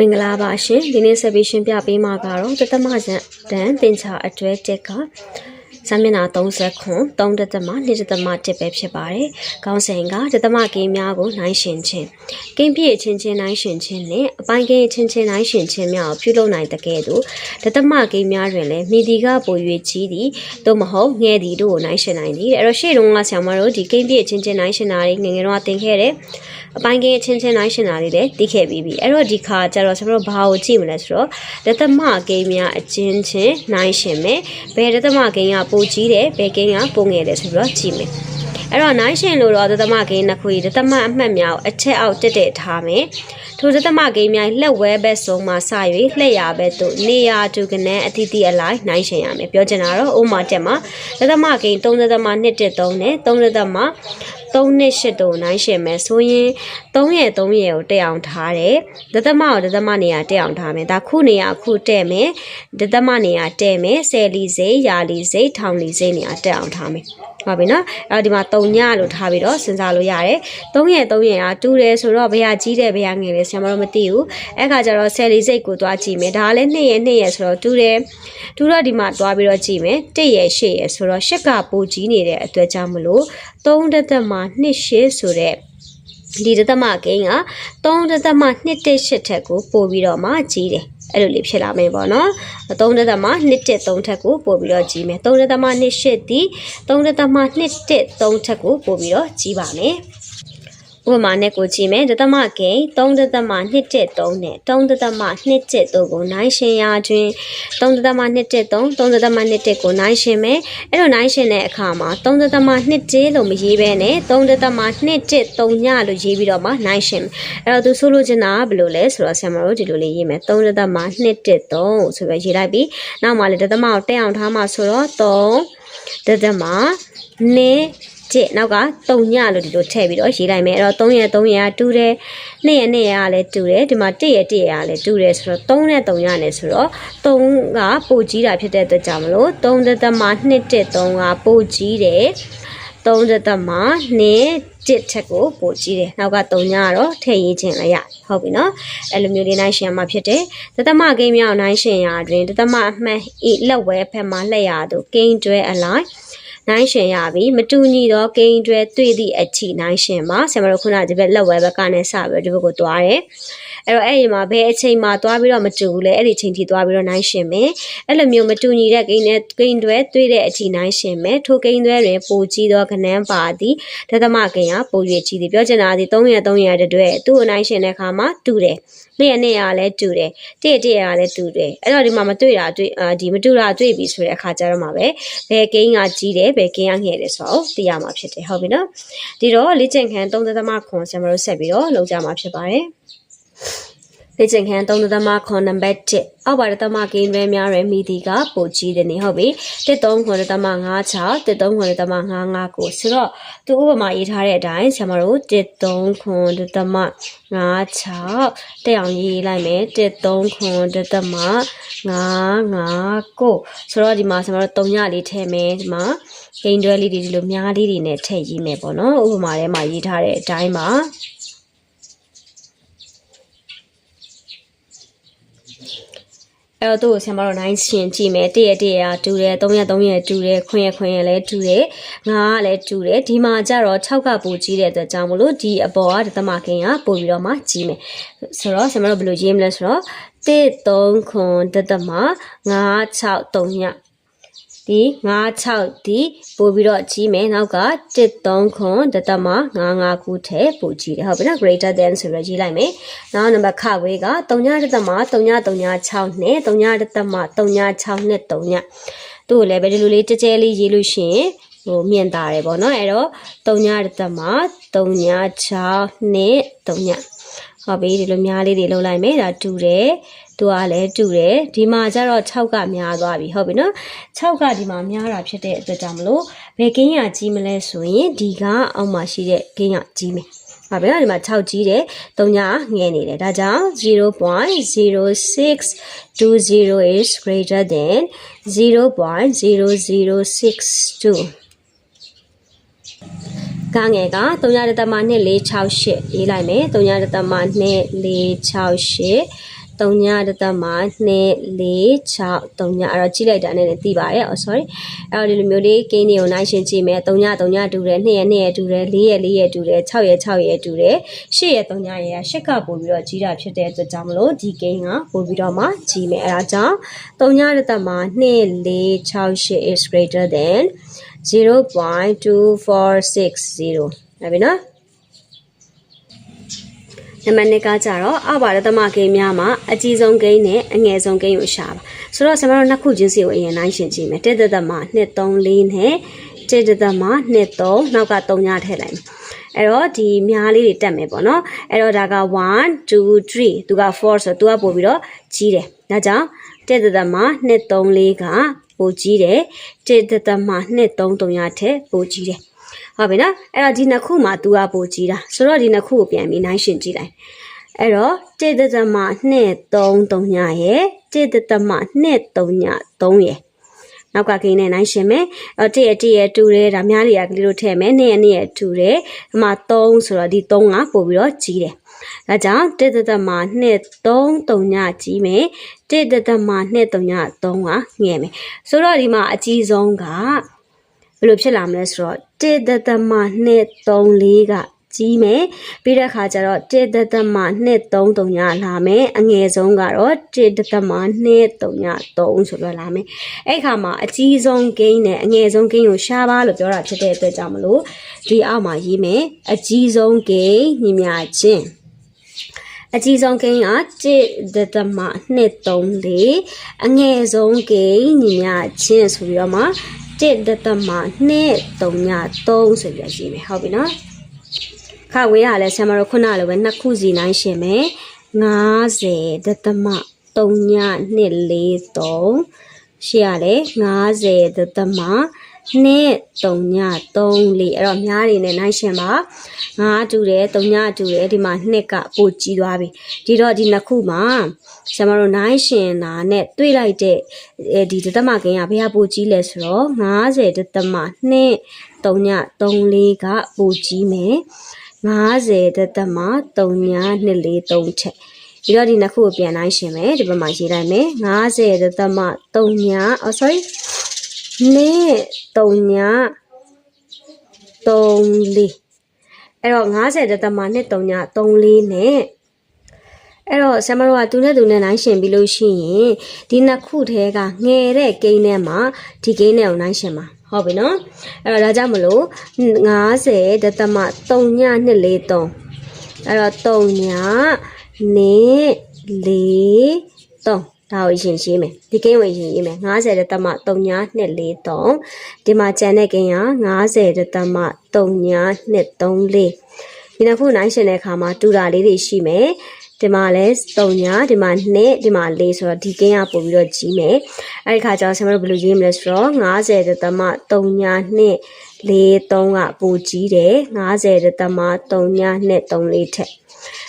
မင်္ဂလာပါရှင်ဒီနေ့ဆက်ပြီးရှင်းပြပေးမှာကတော့တသမကျန်တန်တင်ချာအတွဲတက်က စာမျက်နှာ30ခွန်3တသမ2တသမ1ပဲဖြစ်ပါတယ်။ခေါင်းစဉ်ကတသမကိန်းများကိုနိုင်ရှင်ခြင်းကိန်းပြည့်ချင်းချင်းနိုင်ရှင်ခြင်းနဲ့အပိုင်းကိန်းချင်းချင်းနိုင်ရှင်ခြင်းများကိုပြုလုပ်နိုင်တဲ့ကဲ့သို့တသမကိန်းများတွင်လည်းမိဒီကပို၍ကြီးသည်သို့မဟုတ်ငယ်သည်တို့ကိုနိုင်ရှင်နိုင်သည်အဲ့တော့ရှေ့တုန်းကဆရာမတို့ဒီကိန်းပြည့်ချင်းချင်းနိုင်ရှင်တာတွေငယ်ငယ်တော့သင်ခဲ့တယ်အပိုင်းကိန်းချင်းချင်းနိုင်ရှင်တာတွေလည်းသိခဲ့ပြီးပြီအဲ့တော့ဒီခါကျတော့ဆရာမတို့ဘာကိုကြည့်မလဲဆိုတော့တသမကိန်းများအချင်းချင်းနိုင်ရှင်မယ်ဘယ်တသမကိန်းကပိုကြီးတယ်ဘယ်ကိန်းကပိုငယ်တယ်ဆိုပြီးတော့ကြည့်မယ်အဲ့တော့နိုင်ရှင်လို့တော့တသမကိန်းနှစ်ခုတသမအမှတ်များကိုအချက်အောက်တက်တက်ထားမယ်ထိုတသမကိန်းများလက်ဝဲဘက်ဆုံးမှာစ၍လှည့်ရဘက်သို့နေရာတူကနေအတိတိအလိုက်နိုင်ရှင်ရမယ်ပြောချင်တာတော့ဥမာတက်မှာတသမကိန်း3တသမ2တက်3နဲ့3တသမ 3နှစ်8တုံနိုင်ရှင်မယ်ဆိုရင်3ရဲ့3ရဲ့ကိုတက်အောင်ထားတယ်ဒသမကိုဒသမနေရာတက်အောင်ထားမယ်ဒါခုနေရာခုတက်မယ်ဒသမနေရာတက်မယ်ဆယ်လီစိတ်ရာလီစိတ်ထောင်လီစိတ်နေရာတက်အောင်ထားမယ် ဟုတ်ပြီနော်အဲ့ဒီမှာ3ညလို့ထားပြီးတော့စဉ်းစားလို့ရတယ်3ရဲ့3ရဲ့ကတူတယ်ဆိုတော့ဘယ်ဟာကြီးတယ်ဘယ်ဟာငယ်လဲဆရာမတို့မသိဘူးအဲ့ခါကျတော့ဆယ်လီစိတ်ကိုသွားကြည့်မယ်ဒါကလည်း2ရဲ့2ရဲ့ဆိုတော့တူတယ်တူတော့ဒီမှာသွားပြီးတော့ကြည့်မယ်1ရဲ့8ရဲ့ဆိုတော့8ကပိုကြီးနေတဲ့အတွက်ကြောင့်မလို့3တက်သက်မှာ2 8ဆိုတဲ့ဒီတသမကိန်းက3တသမ2တက်8ထက်ကိုပို့ပြီးတော့မှကြီးတယ် အဲ့လိုလေးဖြစ်လာမယ်ပေါ့နော်3တသမ2တက်3ထက်ကိုပို့ပြီးတော့ကြီးမယ်3တသမ2 8ဒီ3တသမ2တက်3ထက်ကိုပို့ပြီးတော့ကြီးပါမယ် ဥပမာနဲ့ကိုကြည့်မယ်ဒသမကိန်း3ဒသမ2တက်3နဲ့3ဒသမ2တက်3ကိုနိုင်ရှင်ရာတွင်3ဒသမ2တက်3 3ဒသမ2တက်ကိုနိုင်ရှင်မယ်အဲ့တော့နိုင်ရှင်တဲ့အခါမှာ3ဒသမ2တက်လို့မရေးဘဲနဲ့3ဒသမ2တက်3ညလို့ရေးပြီးတော့မှနိုင်ရှင်မယ်အဲ့တော့သူဆိုလိုချင်တာကဘယ်လိုလဲဆိုတော့ဆရာမတို့ဒီလိုလေးရေးမယ်3ဒသမ2တက်3ဆိုပြီးရေးလိုက်ပြီးနောက်မှလည်းဒသမကိုတက်အောင်ထားမှဆိုတော့3ဒသမ2 ကျနောက်က3ညလို့ဒီလိုထည့်ပြီးတော့ရေးလိုက်မယ်အဲ့တော့3ရက်3ရက်ကတူတယ်2ရက်2ရက်ကလည်းတူတယ်ဒီမှာ1ရက်1ရက်ကလည်းတူတယ်ဆိုတော့3နဲ့3ရနဲ့ဆိုတော့3ကပိုကြီးတာဖြစ်တဲ့အတွက်ကြောင့်မလို့3သက်သမ2တက်3ကပိုကြီးတယ်3သက်သမ2တစ်ထက်ကိုပိုကြီးတယ်နောက်က3ညကတော့ထည့်ရေးခြင်းလည်းရဟုတ်ပြီနော်အဲ့လိုမျိုးလေးနိုင်ရှင်မှာဖြစ်တယ်တသမကိန်းမြောက်နိုင်ရှင်ရာတွင်တသမအမှန်ဤလက်ဝဲဖက်မှာလှည့်ရသူကိန်းတွဲအလိုက် နိုင်ရှင်ရပြီမတူညီသောကိန်းတွဲတွေ့သည့်အချီနိုင်ရှင်မှာဆရာမတို့ခုနဒီဘက်လက်ဝဲဘက်ကနေစပြီးဒီဘက်ကိုတွားတယ် အဲ့တော့အဲ့ဒီမှာဘယ်အချိန်မှာတွားပြီးတော့မတူဘူးလဲအဲ့ဒီအချိန်ထိတွားပြီးတော့နိုင်ရှင်မယ်အဲ့လိုမျိုးမတူညီတဲ့ကိန်းနဲ့ကိန်းတွဲတွေ့တဲ့အချီနိုင်ရှင်မယ်ထိုကိန်းတွဲတွင်ပိုကြီးသောခဏန်းပါသည်ဒသမကိန်းကပို၍ကြီးသည်ပြောချင်တာဒီ3ရက်3ရက်တည်းသူ့ကိုနိုင်ရှင်တဲ့အခါမှာတူတယ်နေ့ရက်နေ့ရက်လည်းတူတယ်တည့်တည့်ရက်လည်းတူတယ်အဲ့တော့ဒီမှာမတွေ့တာတွေ့အာဒီမတူတာတွေ့ပြီဆိုတဲ့အခါကျတော့မှပဲဘယ်ကိန်းကကြီးတယ်ဘယ်ကိန်းကငယ်တယ်ဆိုတော့သိရမှာဖြစ်တယ်ဟုတ်ပြီနော်ဒီတော့လေ့ကျင့်ခန်း3သမခွန်ဆရာမတို့ဆက်ပြီးတော့လုပ်ကြမှာဖြစ်ပါတယ် လေ့ကျင့်ခန်း3သမခွန်နံပါတ်1အောက်ပါတသမကိန်းတွဲများရယ်မိဒီကပိုကြီးတယ်နေဟုတ်ပြီ13ခွန်တသမ56 13ခွန်တသမ55ကိုဆိုတော့သူဥပမာရေးထားတဲ့အတိုင်းဆရာမတို့13ခွန်တသမ56တက်အောင်ရေးလိုက်မယ်13ခွန်တသမ55ကိုဆိုတော့ဒီမှာဆရာမတို့3ညလေးထည့်မယ်ဒီမှာကိန်းတွဲလေးတွေဒီလိုများလေးတွေနဲ့ထည့်ရေးမယ်ပေါ့နော်ဥပမာထဲမှာရေးထားတဲ့အတိုင်းပါ အဲ့တော့သူ့ကိုဆရာမတို့နိုင်ရှင်ကြည့်မယ်တရက်တရက်ကတူတယ်3ရက်3ရက်တူတယ်ခွင်ရက်ခွင်ရက်လည်းတူတယ်ငါကလည်းတူတယ်ဒီမှာကျတော့6ကပိုကြီးတဲ့အတွက်ကြောင့်မလို့ဒီအပေါ်ကဒသမခင်ကပို့ပြီးတော့မှကြီးမယ်ဆိုတော့ဆရာမတို့ဘယ်လိုရေးမလဲဆိုတော့1 3ခွန်ဒသမ5 6 3ည ဒီ56ဒီပို့ပြီးတော့ကြီးမယ်နောက်က13ခွန်တသမ55ခုထဲပို့ကြီးတယ်ဟုတ်ပြီနော် greater than ဆိုပြီးရေးလိုက်မယ်နောက်နံပါတ်ခဝေးက3ညတသမ3336နဲ့3ညတသမ36နဲ့3ညသူ့ကိုလည်းပဲဒီလိုလေးကြဲကြဲလေးရေးလို့ရှိရင်ဟိုမြင်တာတယ်ပေါ့နော်အဲ့တော့3ညတသမ36နဲ့3ညဟုတ်ပြီဒီလိုများလေးတွေလုပ်လိုက်မယ်ဒါတူတယ် သူကလည်းတူတယ်ဒီမှာကျတော့6ကများသွားပြီဟုတ်ပြီနော်6ကဒီမှာများတာဖြစ်တဲ့အတွက်ကြောင့်မလို့ဘယ်ကင်းရကြီးမလဲဆိုရင်ဒီကအောက်မှာရှိတဲ့ကင်းရကြီးမယ်ဟုတ်ပြီနော်ဒီမှာ6ကြီးတယ်3ညငယ်နေတယ်ဒါကြောင့်0.0620 is greater than 0.0062ကငယ်က3.2 468ရေးလိုက်မယ်3.2 468 3တသမ2 4 6 3အဲ့တော့ကြည့်လိုက်တာနဲ့လည်းသိပါတယ်။ oh sorry အဲ့တော့ဒီလိုမျိုးလေးကိန်းတွေကိုနိုင်ရှင်ကြည့်မယ်3 3တူတယ်2ရက်2ရက်တူတယ်4ရက်4ရက်တူတယ်6ရက်6ရက်တူတယ်8ရက်3ရက်ရ8ကပို့ပြီးတော့ကြီးတာဖြစ်တဲ့အတွက်ကြောင့်မလို့ဒီကိန်းကပို့ပြီးတော့မှကြီးမယ်အဲ့ဒါကြောင့်3တသမ2 4 6 8 is greater than 0.2460ဟုတ်ပြီနော် နံပါတ်2ကကြတော့အဘာရသမကိန်းများမှာအကြီးဆုံးကိန်းနဲ့အငယ်ဆုံးကိန်းကိုရှာပါဆိုတော့ကျွန်တော်တို့နှစ်ခုချင်းစီကိုအရင်နိုင်ရှင်ကြည့်မယ်တက်တက်သမ2 3 4နဲ့တက်တက်သမ2 3နောက်က3ညထည့်လိုက်မယ်အဲ့တော့ဒီများလေးတွေတက်မယ်ပေါ့နော်အဲ့တော့ဒါက1 2 3သူက4ဆိုသူကပို့ပြီးတော့ကြီးတယ်ဒါကြောင့်တက်တက်သမ2 3 4ကပိုကြီးတယ်တက်တက်သမ2 3 3ညထက်ပိုကြီးတယ် ဟုတ်ပြီနော်အဲ့တော့ဒီနှစ်ခုမှာသူကပိုကြီးတာဆိုတော့ဒီနှစ်ခုကိုပြန်ပြီးနိုင်ရှင်ကြည့်လိုက်အဲ့တော့တေတသမ2 3 3ညရဲ့တေတသမ2 3ည3ရဲ့နောက်ကကိန်းနဲ့နိုင်ရှင်မယ်အဲ့တည့်ရတည့်ရတူတယ်ဒါများလေးကကလေးတို့ထည့်မယ်နှစ်ရနှစ်ရတူတယ်ဒီမှာ3ဆိုတော့ဒီ3ကပို့ပြီးတော့ကြီးတယ်ဒါကြောင့်တေတသမ2 3 3ညကြီးမယ်တေတသမ2 3ည3ကငယ်မယ်ဆိုတော့ဒီမှာအကြီးဆုံးကဘယ်လိုဖြစ်လာမလဲဆိုတော့ တေတသမ2 3 4ကကြီးမယ်ပြီးတဲ့အခါကျတော့1ဒသမ2 3 3ညလာမယ်အငယ်ဆုံးကတော့1ဒသမ2 3ည3ဆိုတော့လာမယ်အဲ့ခါမှာအကြီးဆုံးကိန်းနဲ့အငယ်ဆုံးကိန်းကိုရှားပါလို့ပြောတာဖြစ်တဲ့အတွက်ကြောင့်မလို့ဒီအောက်မှာရေးမယ်အကြီးဆုံးကိန်းညီမျှချင်းအကြီးဆုံးကိန်းက1ဒသမ2 3 4အငယ်ဆုံးကိန်းညီမျှချင်းဆိုပြီးတော့မှ 1ဒသမ2 3ည3ဆိုပြီးတော့ရေးမယ်ဟုတ်ပြီနော်ခဝေးရလဲဆရာမတို့ခုနလိုပဲနှစ်ခုစီနိုင်ရှင်မယ်90ဒသမ3ည243ရှေ့ရလဲ90ဒသမ နှစ်3ည3လေးအဲ့တော့များနေနဲ့နိုင်ရှင်ပါ9တူတယ်3ညတူတယ်ဒီမှာနှစ်ကပိုကြီးသွားပြီဒီတော့ဒီနှစ်ခုမှာဆရာမတို့နိုင်ရှင်တာနဲ့တွေးလိုက်တဲ့ဒီဒသမကင်းကဘယ်ဟာပိုကြီးလဲဆိုတော့90ဒသမနှစ်3ည3လေးကပိုကြီးမယ်50တသမ3ညာ243ချက်ပြီးတော့ဒီနှစ်ခုကိုပြန်နိုင်ရှင်မယ်ဒီဘက်မှာရေးလိုက်မယ်50တသမ3ညာ oh sorry နဲ့3ညာ3လေးအဲ့တော့50တသမနဲ့3ညာ3လေးနဲ့အဲ့တော့ဆရာမတို့ကသူနဲ့သူနဲ့နိုင်ရှင်ပြီးလို့ရှိရင်ဒီနှစ်ခုထဲကငယ်တဲ့ကိန်းထဲမှာဒီကိန်းနဲ့ကိုနိုင်ရှင်ပါဟုတ်ပြီနော်အဲ့တော့ဒါကြောင့်မလို့90ဒသမ3ည243အဲ့တော့3ညနေ4 3 ဒါကိုရင်ရှင်းမယ်ဒီကိန်းဝင်ရင်ရေးမယ်90ဒသမ3ည243ဒီမှာကျန်တဲ့ကိန်းက90ဒသမ3ည234ဒီနှစ်ခုနိုင်ရှင်တဲ့အခါမှာတူတာလေးတွေရှိမယ်ဒီမှာလဲ3ညာဒီမှာ2ဒီမှာ4ဆိုတော့ဒီကင်းကပို့ပြီးတော့ကြီးမယ်အဲ့ဒီခါကျတော့ဆရာမတို့ဘယ်လိုရေးမလဲဆိုတော့90သမ3ညာ2 4 3ကပိုကြီးတယ်90သမ3ညာ2 3 4ထက်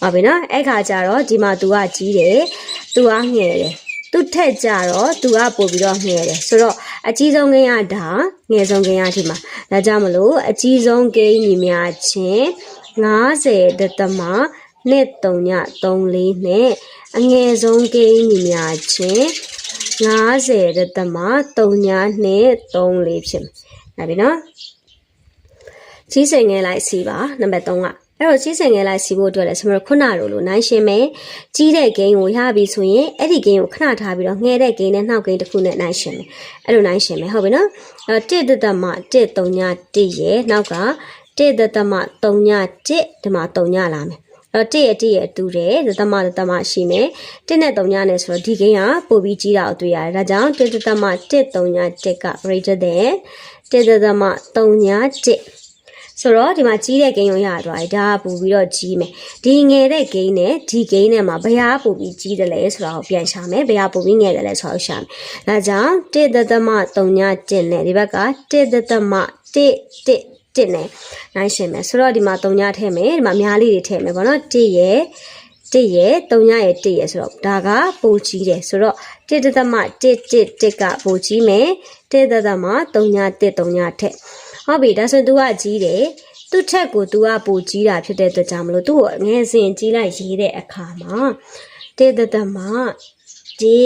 ဟုတ်ပြီနော်အဲ့ခါကျတော့ဒီမှာ तू ကကြီးတယ် तू ကငယ်တယ် သူထက်ကြတော့သူကပို့ပြီးတော့ငယ်တယ်ဆိုတော့အကြီးဆုံးကိန်းကဒါငယ်ဆုံးကိန်းကဒီမှာဒါကြောင့်မလို့အကြီးဆုံးကိန်းညီများချင်း90တသမနှစ်3ည3လေးနဲ့အငယ်ဆုံးကိန်းညီများချင်း50ရသမ3ညနဲ့3လေးဖြစ်မယ်။ဒါပြီနော်။ကြီးစိန်ငယ်လိုက်စီပါနံပါတ်3က အဲ့တော့ကြီးစိန်ငယ်လိုက်စီဖို့အတွက်လည်းကျွန်တော်ခုနလိုလိုနိုင်ရှင်မယ်ကြီးတဲ့ဂိမ်းကိုရပြီဆိုရင်အဲ့ဒီဂိမ်းကိုခဏထားပြီးတော့ငှဲတဲ့ဂိမ်းနဲ့နှောက်ဂိမ်းတစ်ခုနဲ့နိုင်ရှင်မယ်အဲ့လိုနိုင်ရှင်မယ်ဟုတ်ပြီနော်အဲ့တော့1တသမ1 3ည1ရဲ့နောက်က1တသမ3ည1ဒီမှာ3ညလာမယ်အဲ့တော့1ရဲ့1ရဲ့တူတယ်သမသမမရှိမယ်1နဲ့3ညနဲ့ဆိုတော့ဒီဂိမ်းကပို့ပြီးကြီးတာကိုတွေ့ရတယ်ဒါကြောင့်1သမ1 3ည1က greater than 1သမ3ည1 ဆိုတော့ဒီမှာကြီးတဲ့ဂိမ်းကိုရသွားပြီဒါကပို့ပြီးတော့ကြီးမယ်ဒီငယ်တဲ့ဂိမ်းနဲ့ဒီဂိမ်းနဲ့မှာဘယ်ဟာပို့ပြီးကြီးတယ်လဲဆိုတာကိုပြန်ရှာမယ်ဘယ်ဟာပို့ပြီးငယ်တယ်လဲဆိုတာကိုရှာမယ်ဒါကြောင့်1သမ3ည1နဲ့ဒီဘက်က1သမ1 1တစ်နဲ့နိုင်ရှင်မယ်ဆိုတော့ဒီမှာ3ညထည့်မယ်ဒီမှာများလေးတွေထည့်မယ်ပေါ့နော်1ရဲ့1ရဲ့3ညရဲ့1ရဲ့ဆိုတော့ဒါကပိုကြီးတယ်ဆိုတော့1သမ1 1 1ကပိုကြီးမယ်1သမ3ည1 3ညထက် ဟုတ်ပြီဒါဆိုရင် तू ကကြီးတယ်သူ့ထက်ကို तू ကပိုကြီးတာဖြစ်တဲ့အတွက်ကြောင့်မလို့သူ့ကိုငယ်စဉ်ကြီးလိုက်ရေးတဲ့အခါမှာ1တေတတမဒီ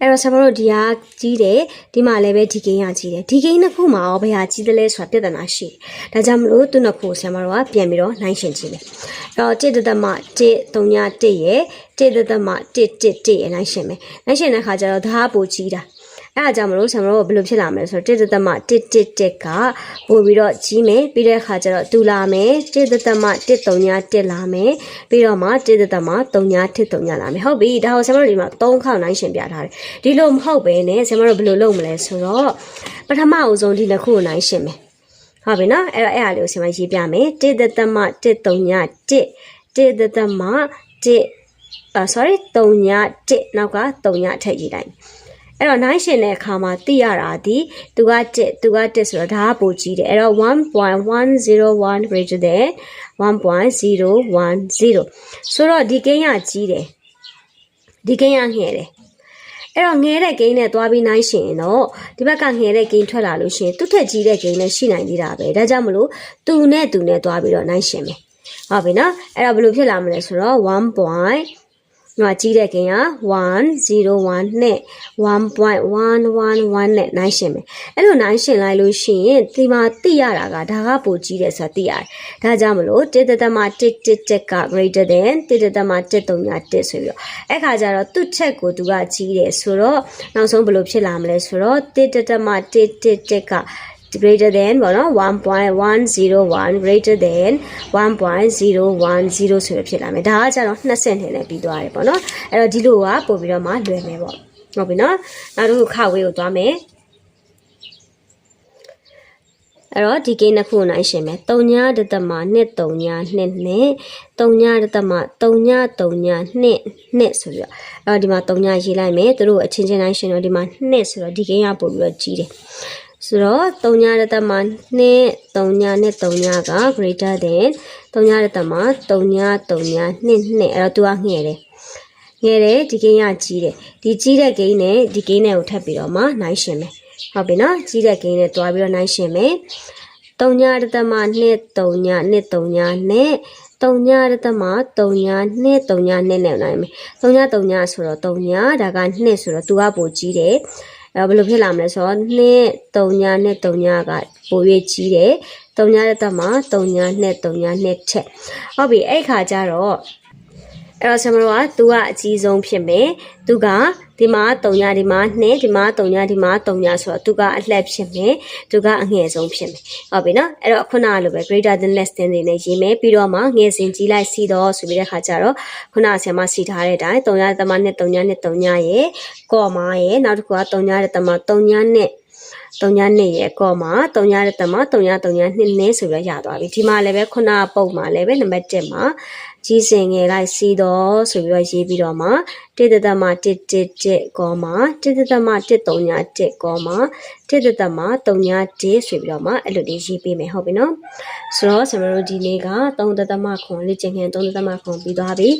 အဲ့တော့ဆရာမတို့ဒီဟာကြီးတယ်ဒီမှာလည်းပဲဒီကိန်းကကြီးတယ်ဒီကိန်းတစ်ခုမှာရောဘယ်ဟာကြီးသလဲဆိုတာပြဿနာရှိတယ်ဒါကြောင့်မလို့သူနှစ်ခုကိုဆရာမတို့ကပြန်ပြီးတော့နှိုင်းရှင်ကြည့်မယ်အဲ့တော့တေတတမတေ3ည1ရဲ့တေတတမ1 1 1ရဲ့နှိုင်းရှင်မယ်နှိုင်းရှင်တဲ့ခါကျတော့ဒါကပိုကြီးတာ အဲ့အကြောင်းမလို့ဆရာမတို့ကဘယ်လိုဖြစ်လာမလဲဆိုတော့တစ်သက်မတစ်တစ်တစ်ကပို့ပြီးတော့ကြီးမယ်ပြီးတဲ့အခါကျတော့တူလာမယ်တစ်သက်မတစ်တုံညာတစ်လာမယ်ပြီးတော့မှတစ်သက်မတုံညာတစ်တုံညာလာမယ်ဟုတ်ပြီဒါကိုဆရာမတို့ဒီမှာ၃ခေါက်နိုင်ရှင်ပြထားတယ်ဒီလိုမဟုတ်ပဲねဆရာမတို့ဘယ်လိုလုပ်မလဲဆိုတော့ပထမအဦးဆုံးဒီနှစ်ခုကိုနိုင်ရှင်မယ်ဟုတ်ပြီနော်အဲ့တော့အဲ့အားလေးကိုဆရာမရေးပြမယ်တစ်သက်မတစ်တုံညာတစ်တစ်သက်မတစ်အာ sorry တုံညာတစ်နောက်ကတုံညာထည့်ရေးလိုက် အဲ့တော့နိုင်ရှင်တဲ့အခါမှာသိရတာဒီသူကတစ်သူကတစ်ဆိုတော့ဒါကပိုကြီးတယ်အဲ့တော့1.101 greater than 1.010ဆိုတော့ဒီကိန်းကကြီးတယ်ဒီကိန်းကငယ်တယ်အဲ့တော့ငဲတဲ့ဂိမ်းနဲ့သွားပြီးနိုင်ရှင်ရင်တော့ဒီဘက်ကငဲတဲ့ဂိမ်းထွက်လာလို့ရှိရင်သူ့ထက်ကြီးတဲ့ဂိမ်းလည်းရှိနိုင်သေးတာပဲဒါကြောင့်မလို့သူနဲ့သူနဲ့သွားပြီးတော့နိုင်ရှင်မယ်ဟုတ်ပြီနော်အဲ့တော့ဘယ်လိုဖြစ်လာမလဲဆိုတော့ 1. ညကြီးတဲ့ကိန်းက101နဲ့1.111နဲ့နိုင်ရှင်မယ်အဲ့လိုနိုင်ရှင်လိုက်လို့ရှိရင်ဒီမှာသိရတာကဒါကပိုကြီးတယ်ဆိုတာသိရတယ်ဒါကြောင့်မလို့1တသမ1 1 1က greater than 1တသမ1 3 1ဆိုပြီးတော့အဲ့ခါကျတော့သူ့ချက်ကိုသူကကြီးတယ်ဆိုတော့နောက်ဆုံးဘယ်လိုဖြစ်လာမလဲဆိုတော့1တသမ1 1 1က greater than ပေါ့နော်1.101 greater than 1.010ဆိုရဖြစ်လာမယ်ဒါကကျတော့20နဲ့နဲ့ပြီးသွားတယ်ပေါ့နော်အဲ့တော့ဒီလိုကပို့ပြီးတော့မှလွယ်မယ်ပေါ့ဟုတ်ပြီနော်နောက်တစ်ခုခဝေးကိုသွားမယ်အဲ့တော့ဒီကိန်းနှစ်ခုကိုနိုင်ရှင်မယ်3ညတသမ2 3ည2နဲ့3ညတသမ3ည3ည2 2ဆိုပြီးတော့အဲ့တော့ဒီမှာ3ညရေးလိုက်မယ်သူတို့အချင်းချင်းနိုင်ရှင်တော့ဒီမှာ2ဆိုတော့ဒီကိန်းကပို့ပြီးတော့ကြီးတယ် ဆိုတော့3ညရတမ2 3ညနဲ့3ညက greater than 3ညရတမ3ည3ည2 2အဲ့တော့သူကငှဲ့တယ်ငှဲ့တယ်ဒီကိန်းကကြီးတယ်ဒီကြီးတဲ့ကိန်းနဲ့ဒီကိန်းနဲ့ကိုထပ်ပြီးတော့မှနိုင်ရှင်မယ်ဟုတ်ပြီနော်ကြီးတဲ့ကိန်းနဲ့တွားပြီးတော့နိုင်ရှင်မယ်3ညရတမ2 3ည2 3ညနဲ့တုံညာရတမတုံညာနှစ်တုံညာနှစ်နဲ့နိုင်မယ်တုံညာတုံညာဆိုတော့တုံညာဒါကနှစ်ဆိုတော့သူကပိုကြီးတယ် အဲဘယ်လိုဖြစ်လာမလဲဆိုတော့နှစ်တုံညာနဲ့တုံညာကပို၍ကြီးတယ်တုံညာရတမတုံညာနဲ့တုံညာနှစ်ထက်ဟုတ်ပြီအဲ့ခါကျတော့ အဲ့တော့ဆရာမတို့ကသူကအကြီးဆုံးဖြစ်မယ်သူကဒီမှာ3ညဒီမှာ2ဒီမှာ3ညဒီမှာ3ညဆိုတော့သူကအလှက်ဖြစ်မယ်သူကအငယ်ဆုံးဖြစ်မယ်ဟုတ်ပြီနော်အဲ့တော့ခုနကလိုပဲ greater than less than တွေနဲ့ရေးမယ်ပြီးတော့မှငယ်စဉ်ကြီးလိုက်စီတော့ဆိုပြီးတဲ့ခါကျတော့ခုနကဆရာမစီထားတဲ့အတိုင်း3ညတမနဲ့3ညနဲ့3ညရဲ့ကော်မာရဲ့နောက်တစ်ခုက3ညတဲ့တမ3ညနဲ့3ညနှစ်ရဲ့ကော်မှာ3ညတဲ့တမ3ည3ညနှစ်နဲ့ဆိုပြီးရသွားပြီဒီမှာလည်းပဲခုနပုံမှာလည်းပဲနံပါတ်1မှာ ကြီးစင်ငယ်လိုက်စီတော့ဆိုပြီးတော့ရေးပြီးတော့မှတိတတမ111ကောမှာတိတတမ131ကောမှာတိတတမ31ဆိုပြီးတော့မှအဲ့လိုလေးရေးပေးမယ်ဟုတ်ပြီနော်ဆိုတော့ကျွန်တော်တို့ဒီနေ့က3တတမခွန်လေ့ကျင့်ခန်း3တတမခွန်ပြီးသွားပြီ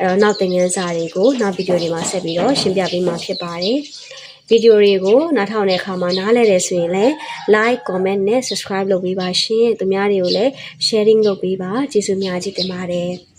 အဲ့တော့နောက်သင်ခန်းစာတွေကိုနောက်ဗီဒီယိုတွေမှာဆက်ပြီးတော့ရှင်းပြပေးမှာဖြစ်ပါတယ်ဗီဒီယိုတွေကိုနားထောင်တဲ့အခါမှာနားလဲတယ်ဆိုရင်လည်း like comment နဲ့ subscribe လုပ်ပေးပါရှင်သူများတွေကိုလည်း sharing လုပ်ပေးပါကျေးဇူးများကြီးတင်ပါတယ်